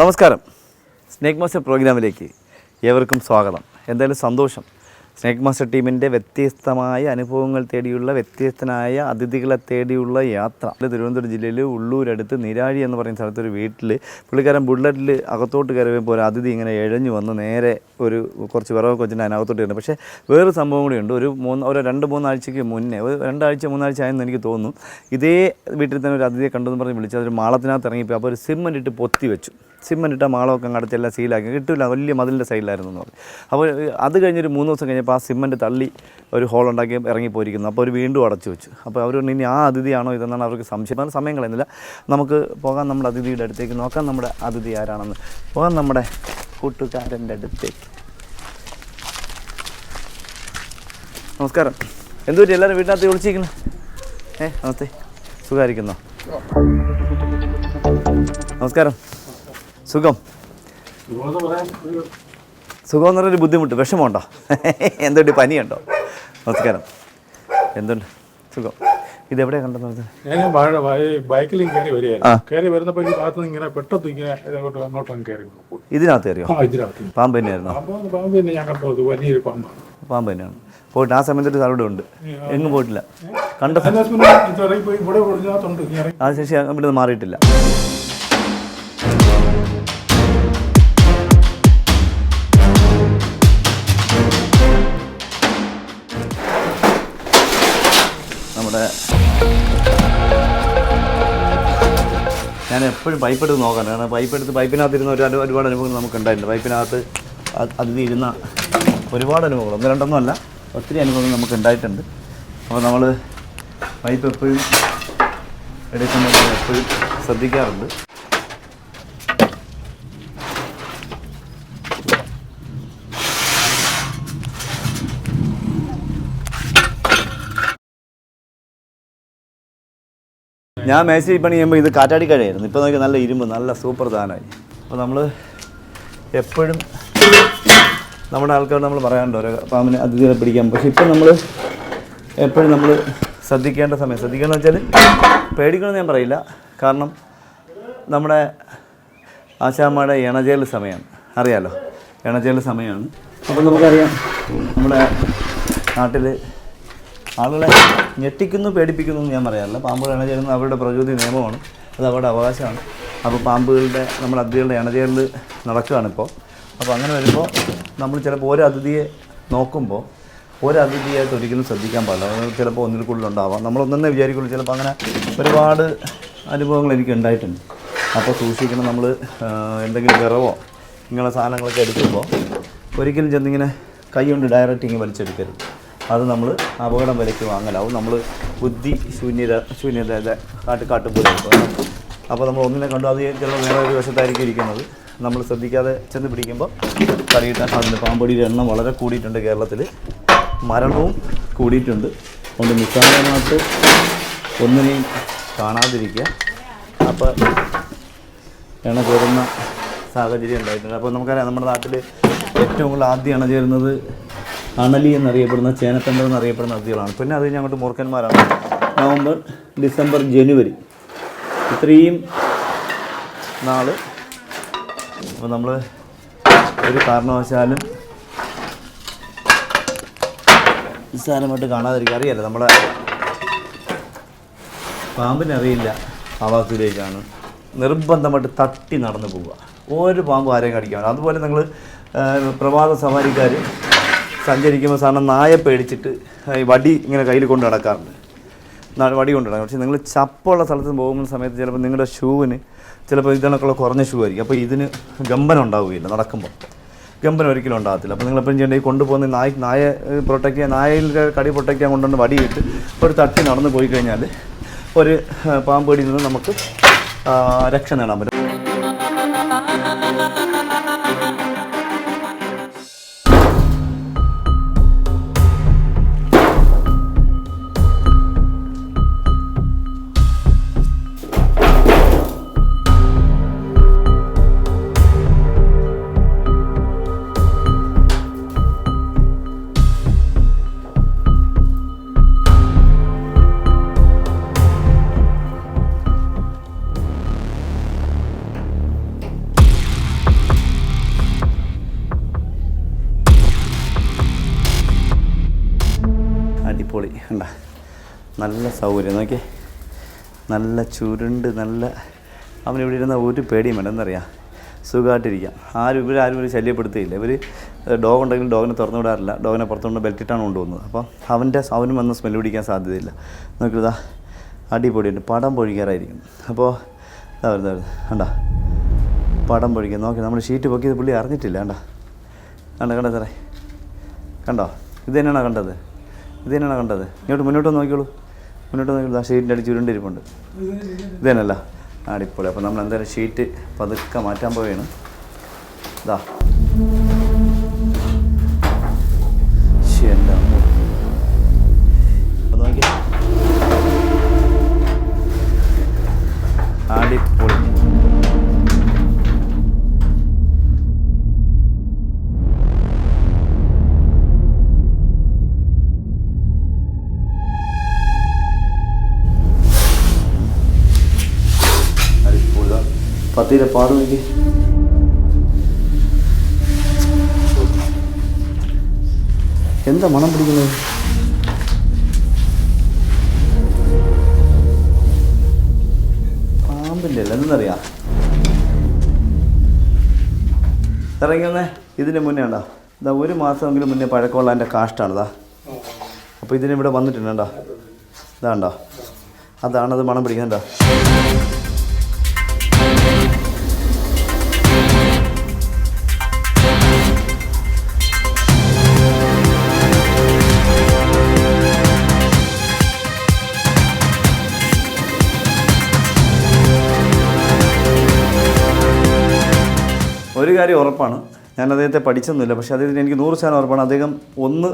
നമസ്കാരം. Snake master പ്രോഗ്രാമിലേക്ക് ഏവർക്കും സ്വാഗതം. എന്തായാലും സന്തോഷം. സ്നേക് മാസ്റ്റർ ടീമിന്റെ വ്യത്യസ്തമായ അനുഭവങ്ങൾ തേടിയുള്ള വ്യത്യസ്തനായ അതിഥികളെ തേടിയുള്ള യാത്ര. തിരുവനന്തപുരം ജില്ലയിൽ ഉള്ളൂരടുത്ത് നിരാഴി എന്ന് പറയുന്ന സ്ഥലത്തൊരു വീട്ടിൽ പുള്ളിക്കാരൻ ബുള്ളറ്റിൽ അകത്തോട്ട് കയറിയപ്പോൾ ഒരു അതിഥി ഇങ്ങനെ എഴഞ്ഞു വന്ന് നേരെ ഒരു കുറച്ച് വിറകൊക്കെ വെച്ചിട്ട് അതിനകത്തോട്ട് കയറുന്നത് പക്ഷേ വേറൊരു സംഭവം ഉണ്ട്. ഒരു മൂന്ന് ഒരു രണ്ട് മൂന്നാഴ്ചയ്ക്ക് മുന്നേ ഒരു രണ്ടാഴ്ച മൂന്നാഴ്ച ആയെന്ന് എനിക്ക് തോന്നുന്നു. ഇതേ വീട്ടിൽ തന്നെ ഒരു അതിഥിയെ കണ്ടെന്ന് പറഞ്ഞ് വിളിച്ചു അതൊരു മാളത്തിനകത്ത് ഇറങ്ങിപ്പോയി. അപ്പോൾ ഒരു സിമ്മന്റ് ഇട്ട് പൊത്തി വെച്ചു. സിമ്മന്റ് ഇട്ട മാളമൊക്കെ അങ്ങ് അടച്ചെല്ലാം സീലാക്കി. കിട്ടില്ല വലിയ മതിലിന്റെ സൈഡിലായിരുന്നു എന്ന് പറഞ്ഞു. അപ്പോൾ അത് കഴിഞ്ഞൊരു മൂന്ന് ദിവസം കഴിഞ്ഞപ്പോൾ ആ സിമ്മന്റ് തള്ളി ഒരു ഹോൾ ഉണ്ടാക്കി ഇറങ്ങിപ്പോയിരിക്കുന്നു. അപ്പോൾ അവർ വീണ്ടും അടച്ചു വെച്ചു. അപ്പോൾ അവർ പറഞ്ഞു, ഇനി ആ അതിഥിയാണോ ഇതെന്നാണ് അവർക്ക് സംശയം. സമയം കളയുന്നില്ല. നമുക്ക് പോകാൻ നമ്മുടെ അതിഥിയുടെ അടുത്തേക്ക്. നോക്കാം നമ്മുടെ അതിഥി ആരാണെന്ന്. പോകാം നമ്മുടെ കൂട്ടുകാരന്റെ അടുത്തേക്ക്. നമസ്കാരം. എന്തു പറ്റി? എല്ലാവരും വീട്ടിനകത്ത് വിളിച്ചിരിക്കുന്നു ഏ നമസ്തേ. സുഖമായിരിക്കുന്നോ? നമസ്കാരം. സുഖം. സുഖം എന്ന് പറഞ്ഞൊരു ബുദ്ധിമുട്ട് വിഷമമുണ്ടോ? എന്തുണ്ട് പനിയുണ്ടോ? നമസ്കാരം. എന്തുണ്ട്? സുഖം. എവിടെ കണ്ടെന്ന് പറഞ്ഞത് ഞാൻ ബൈക്കിൽ കയറി. വരികയായിരുന്നു. കയറി വരുന്നപ്പോൾ ഈ ഭാഗത്ത് ഇങ്ങനെ പെട്ടെന്ന് ഇങ്ങനെ അങ്ങോട്ട് അങ്ങോട്ട് കയറി ഇതിനകത്ത് കയറിയോ? ഇതിനകത്ത്. പാമ്പ് തന്നെയായിരുന്നു? പാമ്പ് തന്നെ ഞാൻ കണ്ടത് വലിയൊരു പാമ്പാണ്. പാമ്പ് തന്നെയാണ്. പോയിട്ട് ആ സമയത്ത് ഒരു ഉണ്ട്. എങ്ങും പോയിട്ടില്ല. കണ്ട ഇവിടെ ആ ശേഷി ഇവിടെ മാറിയിട്ടില്ല. ഞാൻ എപ്പോഴും പൈപ്പ് എടുത്ത് നോക്കാൻ കാരണം പൈപ്പ് എടുത്ത് പൈപ്പിനകത്ത് ഇരുന്ന ഒരു ഒരുപാട് അനുഭവങ്ങൾ നമുക്ക് ഉണ്ടായിട്ടുണ്ട് പൈപ്പിനകത്ത് അത് അതിൽ ഇരുന്ന ഒരുപാട് അനുഭവങ്ങൾ. ഒന്ന് രണ്ടൊന്നും അല്ല ഒത്തിരി അനുഭവങ്ങൾ നമുക്ക് ഉണ്ടായിട്ടുണ്ട് അപ്പോൾ നമ്മൾ പൈപ്പ് എപ്പോഴും എടുക്കുമ്പോൾ എപ്പോഴും ശ്രദ്ധിക്കാറുണ്ട്. ഞാൻ മേശയിൽ പണി ചെയ്യുമ്പോൾ ഇത് കാറ്റാടിക്കഴയായിരുന്നു ഇപ്പോൾ നോക്കി നല്ല ഇരുമ്പ് നല്ല സൂപ്പർ സാധനമായി. അപ്പോൾ നമ്മൾ എപ്പോഴും നമ്മുടെ ആൾക്കാർ നമ്മൾ പറയാറുണ്ട് ഓരോ പാമ്പിനെ അതിഥികളെ പിടിക്കാൻ. പക്ഷേ ഇപ്പം നമ്മൾ എപ്പോഴും നമ്മൾ ശ്രദ്ധിക്കേണ്ട സമയം. ശ്രദ്ധിക്കുക വെച്ചാൽ പേടിക്കണമെന്ന് ഞാൻ പറയില്ല. കാരണം നമ്മുടെ ആശാമ്മയുടെ ഇണചേൽ സമയമാണ് അറിയാലോ? ഇണചേൽ സമയമാണ്. അപ്പം നമുക്കറിയാം നമ്മുടെ നാട്ടിൽ ആളുകളെ ഞെട്ടിക്കുന്നു പേടിപ്പിക്കുന്നു എന്ന് ഞാൻ പറയാറില്ല. പാമ്പുകൾ ഇണചേരുന്നത് അവരുടെ പ്രകൃതി നിയമമാണ്. അത് അവരുടെ അവകാശമാണ്. അപ്പോൾ പാമ്പുകളുടെ നമ്മൾ അതിഥികളുടെ ഇണചേരൽ നടക്കുകയാണിപ്പോൾ. അപ്പോൾ അങ്ങനെ വരുമ്പോൾ നമ്മൾ ചിലപ്പോൾ ഓരോ അതിഥിയെ നോക്കുമ്പോൾ ഒരു അതിഥിയായിട്ട് ഒരിക്കലും ശ്രദ്ധിക്കാൻ പാടില്ല. ചിലപ്പോൾ ഒന്നിൽ കൂടുതലുണ്ടാവാം. നമ്മളൊന്നെ വിചാരിക്കുള്ളൂ. ചിലപ്പോൾ അങ്ങനെ ഒരുപാട് അനുഭവങ്ങൾ എനിക്ക് ഉണ്ടായിട്ടുണ്ട്. അപ്പോൾ സൂക്ഷിക്കണം നമ്മൾ എന്തെങ്കിലും വിറവോ ഇങ്ങനെ സാധനങ്ങളൊക്കെ എടുക്കുമ്പോൾ ഒരിക്കലും ചെന്നിങ്ങനെ കൈ കൊണ്ട് ഡയറക്റ്റ് ഇങ്ങനെ വലിച്ചെടുക്കരുത്. അത് നമ്മൾ അപകടം വിലയ്ക്ക് വാങ്ങലാവും നമ്മൾ ബുദ്ധി ശൂന്യത ശൂന്യത കാട്ട് കാട്ടുപോലെ അപ്പോൾ നമ്മൾ ഒന്നിനെ കണ്ടു അത് ചിലപ്പോൾ വേറെ ഒരു വശത്തായിരിക്കും ഇരിക്കുന്നത്. നമ്മൾ ശ്രദ്ധിക്കാതെ ചെന്ന് പിടിക്കുമ്പോൾ കറിയിട്ടാൻ സാധ്യത പാമ്പൊടിയുടെ എണ്ണം വളരെ കൂടിയിട്ടുണ്ട് കേരളത്തിൽ മരണവും കൂടിയിട്ടുണ്ട്. അതുകൊണ്ട് നിസ്സാരമായിട്ട് ഒന്നിനെയും കാണാതിരിക്കുക. അപ്പോൾ എണ്ണ ചേരുന്ന സാഹചര്യം ഉണ്ടായിട്ടുണ്ട്. അപ്പോൾ നമുക്കറിയാം നമ്മുടെ നാട്ടിൽ ഏറ്റവും കൂടുതൽ ആദ്യം എണ്ണ ചേരുന്നത് അണലി എന്നറിയപ്പെടുന്ന ചേനത്തണ്ടർ എന്നറിയപ്പെടുന്ന നദികളാണ് പിന്നെ അത് കഴിഞ്ഞ് അങ്ങോട്ട് മൂർഖന്മാരാണ്. നവംബർ ഡിസംബർ ജനുവരി. ഇത്രയും നാൾ അപ്പോൾ നമ്മൾ ഒരു കാരണവശാലും നിസ്സാരമായിട്ട് കാണാതിരിക്കുക. അറിയാലോ നമ്മളെ പാമ്പിനെ അറിയില്ല. ആവാസത്തിലേക്കാണ് നിർബന്ധമായിട്ട് തട്ടി നടന്നു പോവുക. ഓരോ പാമ്പ് ആരെയും കടിക്കാൻ അതുപോലെ നിങ്ങൾ പ്രഭാത സവാരിക്കാർ സഞ്ചരിക്കുമ്പോൾ സാറിന് നായ പേടിച്ചിട്ട് വടി ഇങ്ങനെ കയ്യിൽ കൊണ്ട് നടക്കാറുണ്ട്. വടി കൊണ്ട് നടക്കാം. പക്ഷേ നിങ്ങൾ ചപ്പുള്ള സ്ഥലത്ത് പോകുന്ന സമയത്ത് ചിലപ്പോൾ നിങ്ങളുടെ ഷൂവിന് ചിലപ്പോൾ ഇതിനൊക്കെയുള്ള കുറഞ്ഞ ഷൂ ആയിരിക്കും. അപ്പോൾ ഇതിന് ഗമ്പനം ഉണ്ടാവുകയില്ല നടക്കുമ്പോൾ ഗമ്പനം ഒരിക്കലും ഉണ്ടാകത്തില്ല. അപ്പോൾ നിങ്ങൾ എപ്പോഴും ചെയ്യേണ്ടത് ഈ കൊണ്ടുപോകുന്ന നായ നായ പ്രൊട്ടക്ട് ചെയ്യാൻ നായയിൽ കടി പ്രൊട്ടക്ട് ചെയ്യാൻ കൊണ്ടുവന്ന് വടിയിട്ട് ഒരു തട്ടി നടന്ന് പോയി കഴിഞ്ഞാൽ ഒരു പാമ്പേടിയിൽ നിന്ന് നമുക്ക് രക്ഷ നേടാൻ പറ്റും. നല്ല സൗകര്യം. നോക്കി. നല്ല ചുരുണ്ട് നല്ല അവൻ ഇവിടെ ഇരുന്ന ഒരു പേടിയും വേണ്ട. എന്നറിയാം സുഖമായിട്ടിരിക്കാം. ആരും ഇവർ ആരും ഒരു ശല്യപ്പെടുത്തുകയില്ല ഇവർ ഡോഗ് ഉണ്ടെങ്കിലും ഡോഗിനെ തുറന്നു വിടാറില്ല. ഡോഗിനെ പുറത്തുകൊണ്ട് ബെൽറ്റിട്ടാണ് കൊണ്ടുപോകുന്നത്. അപ്പോൾ അവന്റെ അവനും വന്ന് സ്മെല്ല് പിടിക്കാൻ സാധ്യതയില്ല. നോക്കിയതാ അടിപൊളിയുണ്ട്. പടം പൊഴിക്കാറായിരിക്കും. അപ്പോൾ ഇതാ വരുന്നത് കണ്ടാ? പടം പൊഴിക്കുക നോക്കി നമ്മൾ ഷീറ്റ് പൊക്കിയത് പുള്ളി അറിഞ്ഞിട്ടില്ല. കണ്ടാ? കണ്ട കണ്ട സാറേ. കണ്ടോ? ഇത് തന്നെയാണോ കണ്ടത്? ഇത് തന്നെയാണോ കണ്ടത്? ഇങ്ങോട്ട് മുന്നോട്ട് നോക്കിയോളൂ മുന്നോട്ട് നോക്കിയോളൂ ആ ഷീറ്റിന്റെ അടി ചുരുണ്ടിരിപ്പുണ്ട്. ഇത് തന്നെയല്ല അടിപൊളി. അപ്പോൾ നമ്മൾ എന്തായാലും ഷീറ്റ് പതുക്കെ മാറ്റാൻ പോവുകയാണ്. ഇതാ എന്റെ അടിപൊളി. പത്തിരെ പാട് നോക്കി. എന്താ മണം പിടിക്കുന്നത്? പാമ്പിന്റെ അല്ല എന്തെന്നറിയാം? ഇറങ്ങി വന്നേ ഇതിന് മുന്നേ ഉണ്ടോ ഇതാ ഒരു മാസമെങ്കിലും മുന്നേ പഴക്കമുള്ള എന്റെ കാഷ്ടാണ് ഇതാ. അപ്പോൾ ഇതിനിവിടെ വന്നിട്ടുണ്ട് കണ്ടോ? ഇതാണ്ടോ അതാണത് മണം പിടിക്കുന്നുണ്ടോ ഒരു കാര്യം ഉറപ്പാണ്. ഞാൻ അദ്ദേഹത്തെ പഠിച്ചൊന്നുമില്ല. പക്ഷേ അദ്ദേഹത്തിന് എനിക്ക് നൂറ് ശതമാനം ഉറപ്പാണ്. അദ്ദേഹം ഒന്ന്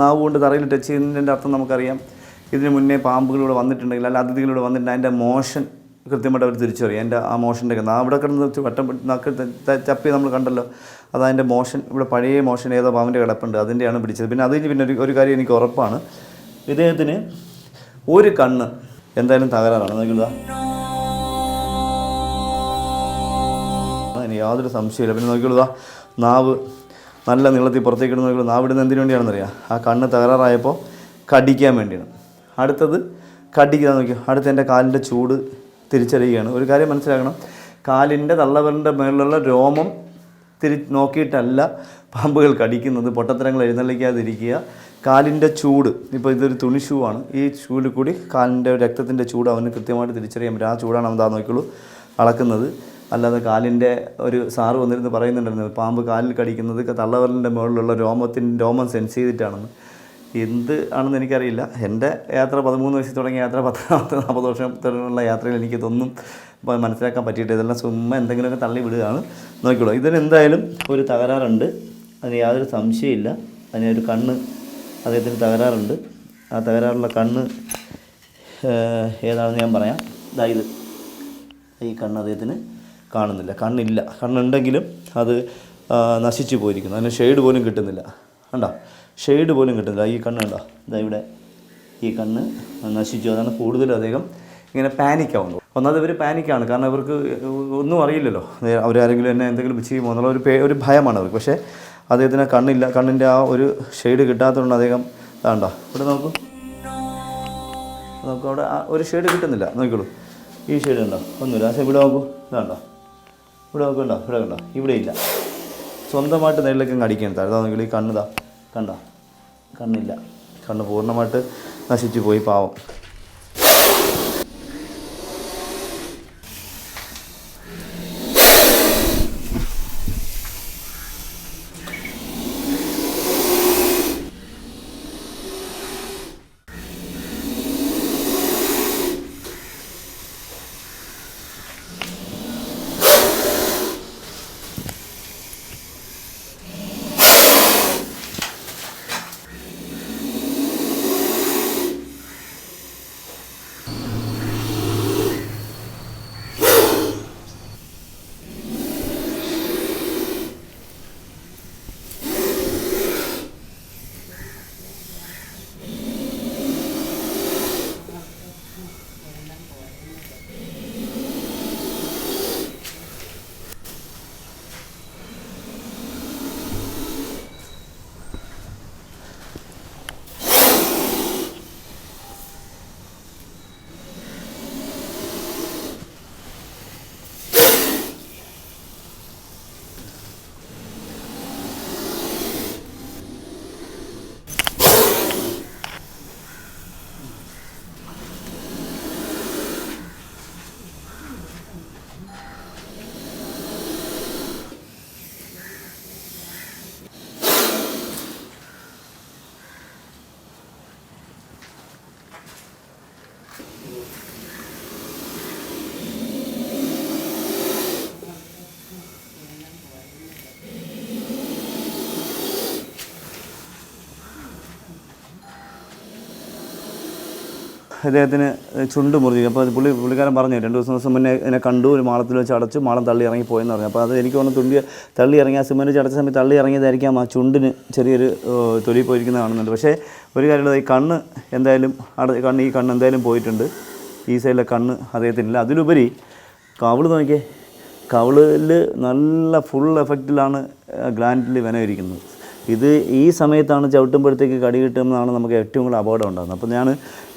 നാവ് കൊണ്ട് തറയിൽ ടച്ച് ചെയ്യുന്നതിന്റെ അർത്ഥം നമുക്കറിയാം. ഇതിന് മുന്നേ പാമ്പുകളിലൂടെ വന്നിട്ടുണ്ടെങ്കിൽ അല്ല അതിഥികളിലൂടെ വന്നിട്ടുണ്ടെങ്കിൽ അതിന്റെ മോഷൻ കൃത്യമായിട്ട് അവർ തിരിച്ചറിയും. എന്റെ ആ മോഷന്റെ അവിടെ കിടന്ന് വട്ടം നക്കി ചപ്പി നമ്മൾ കണ്ടല്ലോ. അത് മോഷൻ ഇവിടെ പഴയ മോഷൻ ഏതോ പാമ്പിന്റെ കിടപ്പുണ്ട്. അതിന്റെയാണ് പിടിച്ചത്. പിന്നെ അതിന് പിന്നെ ഒരു ഒരു കാര്യം എനിക്ക് ഉറപ്പാണ്. ഇദ്ദേഹത്തിന് ഒരു കണ്ണ് എന്തായാലും തകരാറാണ്. നോക്കിയതാ യാതൊരു സംശയമില്ല പിന്നെ നോക്കിയുള്ളൂ ദാ നാവ് നല്ല നീളത്തിൽ പുറത്തേക്ക് ഇടുന്ന നോക്കി നാവ് ഇടുന്ന എന്തിനു വേണ്ടിയാണെന്നറിയാം ആ കണ്ണ് തകരാറായപ്പോൾ കടിക്കാൻ വേണ്ടിയാണ്. അടുത്തത് കടിക്കുക നോക്കിയോ അടുത്ത എന്റെ കാലിന്റെ ചൂട് തിരിച്ചറിയുകയാണ്. ഒരു കാര്യം മനസ്സിലാക്കണം. കാലിന്റെ തള്ളവരന്റെ മേളിലുള്ള രോമം തിരി നോക്കിയിട്ടല്ല പാമ്പുകൾ കടിക്കുന്നത്. പൊട്ടത്തരങ്ങൾ എഴുന്നള്ളിക്കാതിരിക്കുക. കാലിന്റെ ചൂട് ഇപ്പോൾ ഇതൊരു തുണി ഷൂ ആണ്. ഈ ഷൂവിൽ കൂടി കാലിന്റെ രക്തത്തിന്റെ ചൂട് അവന് കൃത്യമായിട്ട് തിരിച്ചറിയാൻ പറ്റും. ആ ചൂടാണ് അവൻ താ നോക്കിയുള്ളൂ അളക്കുന്നത്. അല്ലാതെ കാലിന്റെ ഒരു സാറ് വന്നിരുന്ന് പറയുന്നുണ്ടായിരുന്നു പാമ്പ് കാലിൽ കടിക്കുന്നത് തള്ളവരലിന്റെ മുകളിലുള്ള രോമത്തിൻ രോമം സെൻസ് ചെയ്തിട്ടാണെന്ന്. എന്ത് ആണെന്ന് എനിക്കറിയില്ല. എന്റെ യാത്ര പതിമൂന്ന് വയസ്സിൽ തുടങ്ങിയ യാത്ര പത്താമത്തെ നാൽപ്പത് വർഷത്തിലുള്ള യാത്രയിൽ എനിക്കിതൊന്നും പ- മനസ്സിലാക്കാൻ പറ്റിയിട്ട് ഇതെല്ലാം ചുമ്മാ എന്തെങ്കിലുമൊക്കെ തള്ളി വിടുകയാണ്. നോക്കിക്കോളൂ. ഇതിന് എന്തായാലും ഒരു തകരാറുണ്ട്. അതിന് യാതൊരു സംശയമില്ല അതിന് ഒരു കണ്ണ് അദ്ദേഹത്തിന് തകരാറുണ്ട്. ആ തകരാറുള്ള കണ്ണ് ഏതാണെന്ന് ഞാൻ പറയാം. ഇതായത് ഈ കണ്ണ് അദ്ദേഹത്തിന് കാണുന്നില്ല. കണ്ണില്ല. കണ്ണുണ്ടെങ്കിലും അത് നശിച്ചു പോയിരിക്കുന്നു. അതിന് ഷെയ്ഡ് പോലും കിട്ടുന്നില്ല. കണ്ടോ? ഷെയ്ഡ് പോലും കിട്ടുന്നില്ല. ഈ കണ്ണ് കണ്ടോ? ഇതാ ഇവിടെ ഈ കണ്ണ് നശിച്ചു. അതാണ് കൂടുതലും അദ്ദേഹം ഇങ്ങനെ പാനിക് ആവുന്നു ഒന്നാമത് ഇവർ പാനിക്കാണ് കാരണം ഇവർക്ക് ഒന്നും അറിയില്ലല്ലോ. അവരാരെങ്കിലും എന്നെ എന്തെങ്കിലും ചെയ്യുമോ എന്നുള്ള ഒരു പേ ഒരു ഭയമാണ് അവർക്ക്. പക്ഷേ അദ്ദേഹത്തിന് കണ്ണില്ല. കണ്ണിന്റെ ആ ഒരു ഷെയ്ഡ് കിട്ടാത്തതുകൊണ്ട് അദ്ദേഹം കണ്ടോ? ഇവിടെ നോക്കൂ. നമുക്ക് അവിടെ ഒരു ഷെയ്ഡ് കിട്ടുന്നില്ല. നോക്കിക്കോളൂ. ഈ ഷെയ്ഡ് ഉണ്ടോ ഒന്നുമില്ല. പക്ഷേ ഇവിടെ നോക്കൂ. ഇതാണ്ടോ ഇവിടെ നോക്കണ്ട ഇവിടെ കണ്ടോ? ഇവിടെ ഇല്ല. സ്വന്തമായിട്ട് നേരിലേക്ക് അങ്ങ് അടിക്കാൻ താഴെ നോക്കിയാൽ ഈ കണ്ണുതാ കണ്ടോ? കണ്ണില്ല. കണ്ണ് പൂർണമായിട്ട് നശിച്ചു പോയി പാവം. ഇദ്ദേഹത്തിന് ചുണ്ട് മുറിഞ്ഞു അപ്പോൾ പുള്ളി പുള്ളിക്കാരൻ പറഞ്ഞു രണ്ട് ദിവസം ദിവസം മുന്നേ എന്നെ കണ്ടു ഒരു മാളത്തിൽ വെച്ച് അടച്ചു മാളം തള്ളി ഇറങ്ങി പോയെന്ന് പറഞ്ഞു. അപ്പോൾ അത് എനിക്ക് തോന്നുന്നു തുണ്ടി തള്ളി ഇറങ്ങി ആ സിമെന്റ് അടച്ച സമയത്ത് തള്ളി ഇറങ്ങിയതായിരിക്കാം ആ ചുണ്ടിന് ചെറിയൊരു തൊലി പോയിരിക്കുന്നത് കാണുന്നുണ്ട്. പക്ഷേ ഒരു കാര്യമുള്ളത് ഈ കണ്ണ് എന്തായാലും അട കണ്ണ് ഈ കണ്ണ് എന്തായാലും പോയിട്ടുണ്ട്. ഈ സൈഡിലെ കണ്ണ് അദ്ദേഹത്തിനില്ല. അതിലുപരി കവിൾ നോക്കിയേ കവിളിൽ നല്ല ഫുൾ എഫക്റ്റിലാണ് ഗ്ലാൻഡിൽ വെനം ഇരിക്കുന്നത് ഇത് ഈ സമയത്താണ് ചവിട്ടുമ്പോഴത്തേക്ക് കടി കിട്ടുമെന്നാണ് നമുക്ക് ഏറ്റവും കൂടുതൽ അപകടം ഉണ്ടാകുന്നത്. അപ്പോൾ ഞാൻ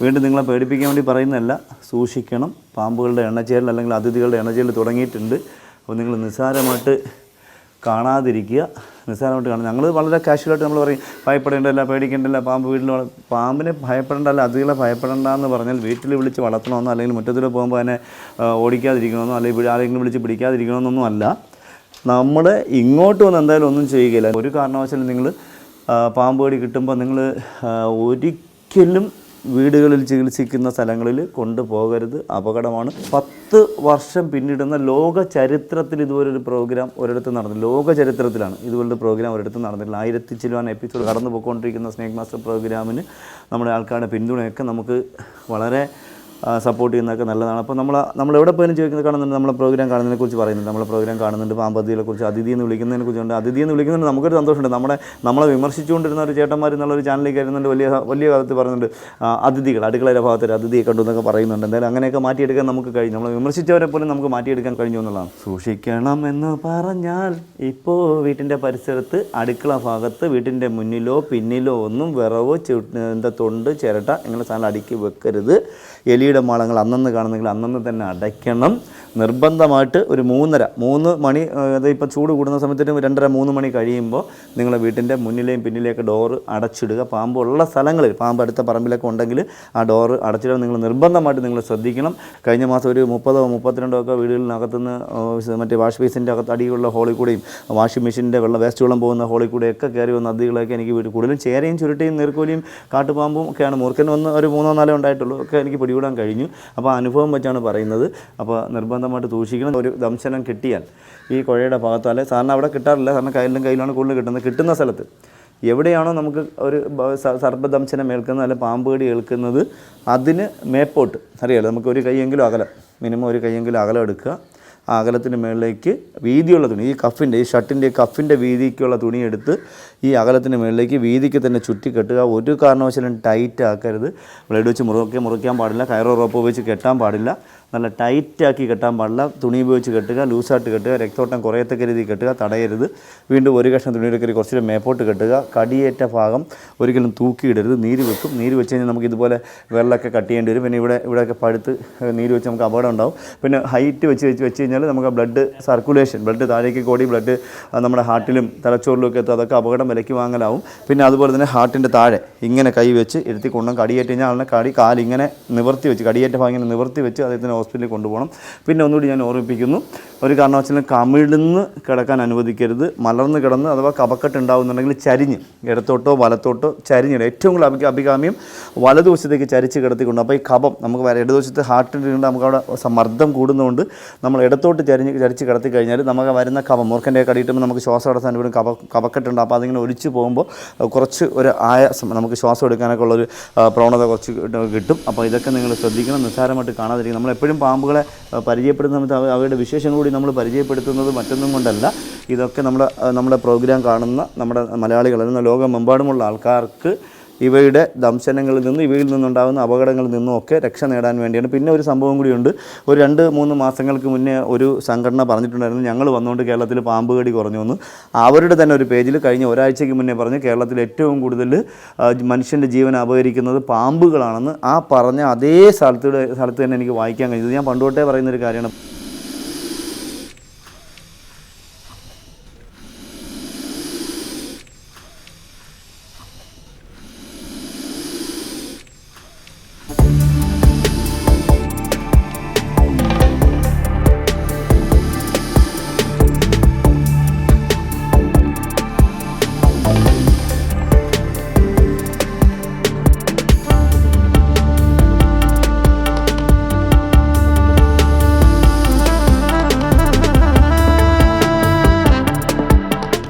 വീണ്ടും നിങ്ങളെ പേടിപ്പിക്കാൻ വേണ്ടി പറയുന്നതല്ല സൂക്ഷിക്കണം. പാമ്പുകളുടെ എണ്ണച്ചേരൽ അല്ലെങ്കിൽ അതിഥികളുടെ എണ്ണച്ചേരൽ തുടങ്ങിയിട്ടുണ്ട്. അപ്പോൾ നിങ്ങൾ നിസ്സാരമായിട്ട് കാണാതിരിക്കുക. നിസ്സാരമായിട്ട് കാണുക ഞങ്ങൾ വളരെ കാഷ്വലായിട്ട് നമ്മൾ പറയും ഭയപ്പെടേണ്ടല്ല പേടിക്കേണ്ടല്ല പാമ്പ് വീട്ടിൽ പാമ്പിനെ ഭയപ്പെടേണ്ടല്ല അതികളെ ഭയപ്പെടേണ്ട എന്ന് പറഞ്ഞാൽ വീട്ടിൽ വിളിച്ച് വളർത്തണമെന്നോ അല്ലെങ്കിൽ മുറ്റത്തിൽ പോകുമ്പോൾ അതിനെ ഓടിക്കാതിരിക്കണമെന്നോ അല്ലെങ്കിൽ ആരെങ്കിലും വിളിച്ച് പിടിക്കാതിരിക്കണമെന്നൊന്നും അല്ല. നമ്മൾ ഇങ്ങോട്ട് വന്ന് എന്തായാലും ഒന്നും ചെയ്യുകയില്ല. ഒരു കാരണവശാലും നിങ്ങൾ പാമ്പ് കടി കിട്ടുമ്പോൾ നിങ്ങൾ ഒരിക്കലും വീടുകളിൽ ചികിത്സിക്കുന്ന സ്ഥലങ്ങളിൽ കൊണ്ടുപോകരുത്. അപകടമാണ്. പത്ത് വർഷം പിന്നിടുന്ന ലോക ചരിത്രത്തിൽ ഇതുപോലൊരു പ്രോഗ്രാം ഒരിടത്ത് നടന്നു ലോക ചരിത്രത്തിലാണ് ഇതുപോലൊരു പ്രോഗ്രാം ഒരിടത്ത് നടന്നിട്ടില്ല ആയിരത്തി ചിലവാൻ എപ്പിസോഡ് കടന്നു പോയിക്കൊണ്ടിരിക്കുന്ന സ്നേക് മാസ്റ്റർ പ്രോഗ്രാമിന് നമ്മുടെ ആൾക്കാരുടെ പിന്തുണയൊക്കെ നമുക്ക് വളരെ സപ്പോർട്ട് ചെയ്യുന്നതൊക്കെ നല്ലതാണ്. അപ്പോൾ നമ്മൾ നമ്മൾ എവിടെ പോയാലും ചോദിക്കുന്നത് കാണുന്നുണ്ട്. നമ്മളെ പ്രോഗ്രാം കാണുന്നതിനെ കുറിച്ച് പറയുന്നുണ്ട്. നമ്മളെ പ്രോഗ്രാം കാണുന്നുണ്ട്. പാമ്പതിയെക്കുറിച്ച് കുറിച്ച് അതിഥി എന്ന് വിളിക്കുന്നതിനെ കുറിച്ചുണ്ട്. അതിഥി എന്ന് വിളിക്കുന്നുണ്ട് നമുക്കൊരു സന്തോഷമുണ്ട്. നമ്മുടെ നമ്മളെ വിമർശിച്ചുകൊണ്ടിരുന്ന ഒരു ചേട്ടന്മാർ എന്നുള്ളൊരു ചാനലിൽ കയറുന്നുണ്ട്. വലിയ വലിയ കാലത്ത് പറയുന്നുണ്ട്. അതിഥികൾ അടുക്കളയുടെ ഭാഗത്തൊരു അതിഥിയെ കണ്ടു എന്നൊക്കെ പറയുന്നുണ്ട്. എന്തായാലും അങ്ങനെയൊക്കെ മാറ്റിയെടുക്കാൻ നമുക്ക് കഴിഞ്ഞു. നമ്മളെ വിമർശിച്ചവരെ പോലും നമുക്ക് മാറ്റിയെടുക്കാൻ കഴിഞ്ഞു എന്നുള്ളതാണ്. സൂക്ഷിക്കണം എന്ന് പറഞ്ഞാൽ ഇപ്പോൾ വീട്ടിന്റെ പരിസരത്ത് അടുക്കള ഭാഗത്ത് വീട്ടിന്റെ മുന്നിലോ പിന്നിലോ ഒന്നും വിറവോ എന്താ തൊണ്ട് ചിരട്ട ഇങ്ങനെ സാധനം അടുക്കി വെക്കരുത്. എലിയുടെ മാളങ്ങൾ അന്നന്ന് കാണുന്നെങ്കിൽ അന്നന്ന് തന്നെ അടയ്ക്കണം. നിർബന്ധമായിട്ട് ഒരു മൂന്നര മൂന്ന് മണി അത് ഇപ്പോൾ ചൂട് കൂടുന്ന സമയത്തിന് രണ്ടര മൂന്ന് മണി കഴിയുമ്പോൾ നിങ്ങളുടെ വീട്ടിന്റെ മുന്നിലെയും പിന്നിലെയൊക്കെ ഡോറ് അടച്ചിടുക. പാമ്പുള്ള സ്ഥലങ്ങളിൽ പാമ്പ് അടുത്ത പറമ്പിലൊക്കെ ഉണ്ടെങ്കിൽ ആ ഡോറ് അടച്ചിടുക നിങ്ങൾ നിർബന്ധമായിട്ട് നിങ്ങൾ ശ്രദ്ധിക്കണം. കഴിഞ്ഞ മാസം ഒരു മുപ്പതോ മുപ്പത്തിരണ്ടോ ഒക്കെ വീടുകളിനകത്തുനിന്ന് മറ്റേ വാഷ് ബേസിന്റെ അകത്ത് അടിയുള്ള ഹോളിൽ കൂടെയും വാഷിംഗ് മെഷീന്റെ വെള്ളം വേസ്റ്റ് വെള്ളം പോകുന്ന ഹോളിൽ കൂടെയൊക്കെ കയറി വന്ന നദികളൊക്കെ എനിക്ക് വീട്ടിൽ കൂടുതലും ചേരയും ചുരുട്ടിയും നീർക്കോലിയും കാട്ടുപാമ്പും ഒക്കെയാണ്. മൂർക്കൻ വന്ന് ഒരു മൂന്നോ നാലോ ഉണ്ടായിട്ടുള്ളൂ. ഒക്കെ എനിക്ക് പിടികൂടാൻ കഴിഞ്ഞു. അപ്പോൾ അനുഭവം വെച്ചാണ് പറയുന്നത്. അപ്പോൾ നിർബന്ധമായിട്ട് സൂക്ഷിക്കണം. ഒരു ദംശനം കിട്ടിയാൽ ഈ കുഴയുടെ ഭാഗത്തോ അല്ലെ സാറിന് അവിടെ കിട്ടാറില്ല. സാറിന് കയ്യിലും കയ്യിലാണ് കൂടുതൽ കിട്ടുന്നത്. കിട്ടുന്ന സ്ഥലത്ത് എവിടെയാണോ നമുക്ക് ഒരു സർപ്പദംശനം ഏൽക്കുന്നത് അല്ലെ പാമ്പ് കടി ഏൽക്കുന്നത് അതിന് മേപ്പോട്ട്. അറിയാലോ നമുക്ക് ഒരു കൈയെങ്കിലും അകലം മിനിമം ഒരു കൈയെങ്കിലും അകലം എടുക്കുക. ആ അകലത്തിന് മുകളിലേക്ക് വീതിയുള്ള തുണി ഈ കഫിന്റെ ഈ ഷർട്ടിന്റെ കഫിന്റെ വീതിക്കുള്ള തുണി എടുത്ത് ഈ അകലത്തിന് മുകളിലേക്ക് വീതിക്ക് തന്നെ ചുറ്റി കെട്ടുക ഒരു കാരണവശാലും ടൈറ്റ് ആക്കരുത്. ബ്ലേഡ് വെച്ച് മുറുക്കി മുറിക്കാൻ പാടില്ല. കയറോ റോപ്പ് ഉപയോഗിച്ച് കെട്ടാൻ പാടില്ല. നല്ല ടൈറ്റാക്കി കെട്ടാൻ പാടില്ല. തുണി ഉപയോഗിച്ച് കെട്ടുക ലൂസായിട്ട് കെട്ടുക രക്തോട്ടം കുറയത്തക്ക രീതിയിൽ കെട്ടുക തടയരുത്. വീണ്ടും ഒരു കഷ്ണം തുണി കയറി കുറച്ചുകൂടി മേപ്പോട്ട് കെട്ടുക. കടിയേറ്റ ഭാഗം ഒരിക്കലും തൂക്കിയിടരുത്. നീര് വെക്കും. നീര് വെച്ച് കഴിഞ്ഞാൽ നമുക്ക് ഇതുപോലെ വെള്ളമൊക്കെ കട്ട് ചെയ്യേണ്ടി വരും. പിന്നെ ഇവിടെ ഇവിടെയൊക്കെ പഴുത്ത് നീര് വെച്ച് നമുക്ക് അപകടം ഉണ്ടാവും. പിന്നെ ഹൈറ്റ് വെച്ച് വെച്ച് വെച്ച് കഴിഞ്ഞാൽ നമുക്ക് ബ്ലഡ് സർക്കുലേഷൻ ബ്ലഡ് താഴേക്ക് കൂടി ബ്ലഡ് നമ്മുടെ ഹാർട്ടിലും തലച്ചോറിലും ഒക്കെ എത്തും. അതൊക്കെ അപകടം വിലയ്ക്ക് വാങ്ങലാവും. പിന്നെ അതുപോലെ തന്നെ ഹാർട്ടിന്റെ താഴെ ഇങ്ങനെ കൈ വെച്ച് ഇരുത്തി കൊണ്ടും കടിയേറ്റ് കഴിഞ്ഞാൽ ആളിനെ കടി കാലിങ്ങനെ നിവർത്തി വെച്ച് കടിയേറ്റ ഭാഗം ഇങ്ങനെ നിവർത്തി വെച്ച് അദ്ദേഹത്തിന് ഹോസ്പിറ്റലിൽ കൊണ്ടുപോകണം. പിന്നെ ഒന്നുകൂടി ഞാൻ ഓർമ്മിപ്പിക്കുന്നു ഒരു കാരണവശാലും കമിഴ്ന്ന് കിടക്കാൻ അനുവദിക്കരുത്. മലർന്ന് കിടന്ന് അഥവാ കപക്കെട്ട് ഉണ്ടാകുന്നുണ്ടെങ്കിൽ ചരിഞ്ഞ് ഇടത്തോട്ടോ വലത്തോട്ടോ ചരിഞ്ഞിടും ഏറ്റവും കൂടുതൽ അഭിക അഭികാമ്യം വലതുവശത്തേക്ക് ചരിച്ച് കിടത്തിക്കൊണ്ട്. അപ്പോൾ ഈ കപം നമുക്ക് വര- ഇടതുവശത്ത് ഹാർട്ട് ഇരുന്ന് നമുക്ക് അവിടെ സമ്മർദ്ദം കൂടുന്നതുകൊണ്ട് നമ്മൾ ഇടത്തോട്ട് ചരിഞ്ഞ് ചരിച്ച് കിടത്തി കഴിഞ്ഞാൽ നമുക്ക് വരുന്ന കപം മൂർക്കന്റെ കടിയിട്ടുമ്പോൾ നമുക്ക് ശ്വാസം എടുക്കാൻ ഇവിടെ കപ കപക്കെട്ടുണ്ട് അപ്പോൾ അതിങ്ങനെ ഒലിച്ച് പോകുമ്പോൾ കുറച്ച് ഒരു ആയാസം നമുക്ക് ശ്വാസം എടുക്കാനൊക്കെ ഉള്ളൊരു പ്രവണത കുറച്ച് കിട്ടും. അപ്പോൾ ഇതൊക്കെ നിങ്ങൾ ശ്രദ്ധിക്കണം. നിസ്സാരമായിട്ട് കാണാതിരിക്കും നമ്മൾ എപ്പോഴും പാമ്പുകളെ പരിചയപ്പെടുന്ന സമയത്ത് അവയുടെ വിശേഷങ്ങൾ കൂടി നമ്മൾ പരിചയപ്പെടുത്തുന്നത് മറ്റൊന്നും കൊണ്ടല്ല. ഇതൊക്കെ നമ്മുടെ നമ്മുടെ പ്രോഗ്രാം കാണുന്ന നമ്മുടെ മലയാളികൾ അല്ലെങ്കിൽ ലോകമെമ്പാടുമുള്ള ആൾക്കാർക്ക് ഇവയുടെ ദംശനങ്ങളിൽ നിന്ന് ഇവയിൽ നിന്നുണ്ടാകുന്ന അപകടങ്ങളിൽ നിന്നും ഒക്കെ രക്ഷ നേടാൻ വേണ്ടിയാണ്. പിന്നെ ഒരു സംഭവം കൂടിയുണ്ട്. ഒരു രണ്ട് മൂന്ന് മാസങ്ങൾക്ക് മുന്നേ ഒരു സംഘടന പറഞ്ഞിട്ടുണ്ടായിരുന്നു. ഞങ്ങൾ വന്നുകൊണ്ട് കേരളത്തിൽ പാമ്പ് കടി കുറഞ്ഞു എന്ന്. അവരുടെ തന്നെ ഒരു പേജിൽ കഴിഞ്ഞ ഒരാഴ്ചയ്ക്ക് മുന്നേ പറഞ്ഞ് കേരളത്തിൽ ഏറ്റവും കൂടുതൽ മനുഷ്യന്റെ ജീവൻ അപഹരിക്കുന്നത് പാമ്പുകളാണെന്ന് ആ പറഞ്ഞ അതേ സ്ഥലത്ത് സ്ഥലത്ത് തന്നെ എനിക്ക് വായിക്കാൻ കഴിഞ്ഞത് ഞാൻ പണ്ടുതൊട്ടേ പറയുന്നൊരു കാര്യമാണ്.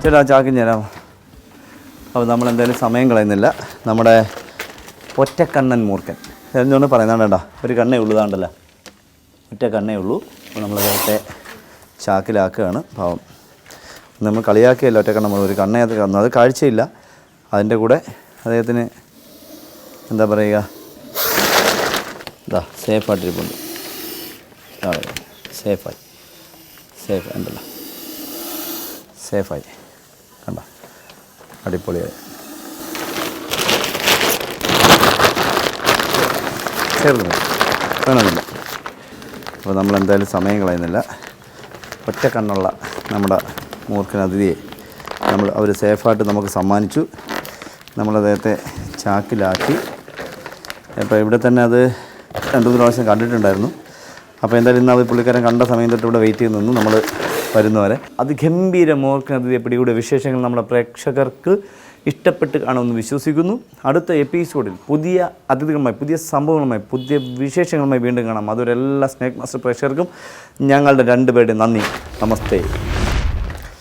ചേട്ടാ ചാക്കും ചേരാം അപ്പോൾ നമ്മൾ എന്തായാലും സമയം കളയുന്നില്ല. നമ്മുടെ ഒറ്റക്കണ്ണൻ മൂർഖൻ. എന്തുകൊണ്ട് പറയുന്നത് കേട്ടോ. ഒരു കണ്ണേ ഉള്ളൂ താണ്ടല്ലോ ഒറ്റ കണ്ണേ ഉള്ളൂ. അപ്പോൾ നമ്മൾ അദ്ദേഹത്തെ ചാക്കിലാക്കുകയാണ്. പാവം. നമ്മൾ കളിയാക്കിയല്ല ഒറ്റ കണ്ണ് നമ്മൾ ഒരു കണ്ണേ അത് കാണുന്നു അത് കാഴ്ചയില്ല. അതിന്റെ കൂടെ അദ്ദേഹത്തിന് എന്താ പറയുക? ഇതാ സേഫായിട്ടിരിപ്പുണ്ട് സേഫായി സേഫ് ഉണ്ടല്ലോ. സേഫായി കണ്ട? അടിപൊളിയായി ചേർന്ന് വേണമെന്നില്ല. അപ്പോൾ നമ്മൾ എന്തായാലും സമയം കളയുന്നില്ല. ഒറ്റ കണ്ണുള്ള നമ്മുടെ മൂർഖൻ അതിഥിയെ നമ്മൾ അവർ സേഫായിട്ട് നമുക്ക് സമ്മാനിച്ചു. നമ്മൾ അദ്ദേഹത്തെ ചാക്കിലാക്കി. അപ്പോൾ ഇവിടെ തന്നെ അത് രണ്ട് മൂന്ന് പ്രാവശ്യം കണ്ടിട്ടുണ്ടായിരുന്നു. അപ്പോൾ എന്തായാലും ഇന്ന് അത് പുള്ളിക്കാരൻ കണ്ട സമയം തൊട്ട് ഇവിടെ വെയിറ്റ് ചെയ്ത് നിന്നു. നമ്മൾ വരുന്നവരെ. അതിഗംഭീര മൂർഖൻ അതിഥിയെ പിടികൂടിയ വിശേഷങ്ങൾ നമ്മുടെ പ്രേക്ഷകർക്ക് ഇഷ്ടപ്പെട്ട് കാണുമെന്ന് വിശ്വസിക്കുന്നു. അടുത്ത എപ്പിസോഡിൽ പുതിയ അതിഥികളുമായി പുതിയ സംഭവങ്ങളുമായി പുതിയ വിശേഷങ്ങളുമായി വീണ്ടും കാണാം. അതുവരെ എല്ലാ സ്നേക് മാസ്റ്റർ പ്രേക്ഷകർക്കും ഞങ്ങളുടെ രണ്ടുപേരുടെ നന്ദി. നമസ്തേ.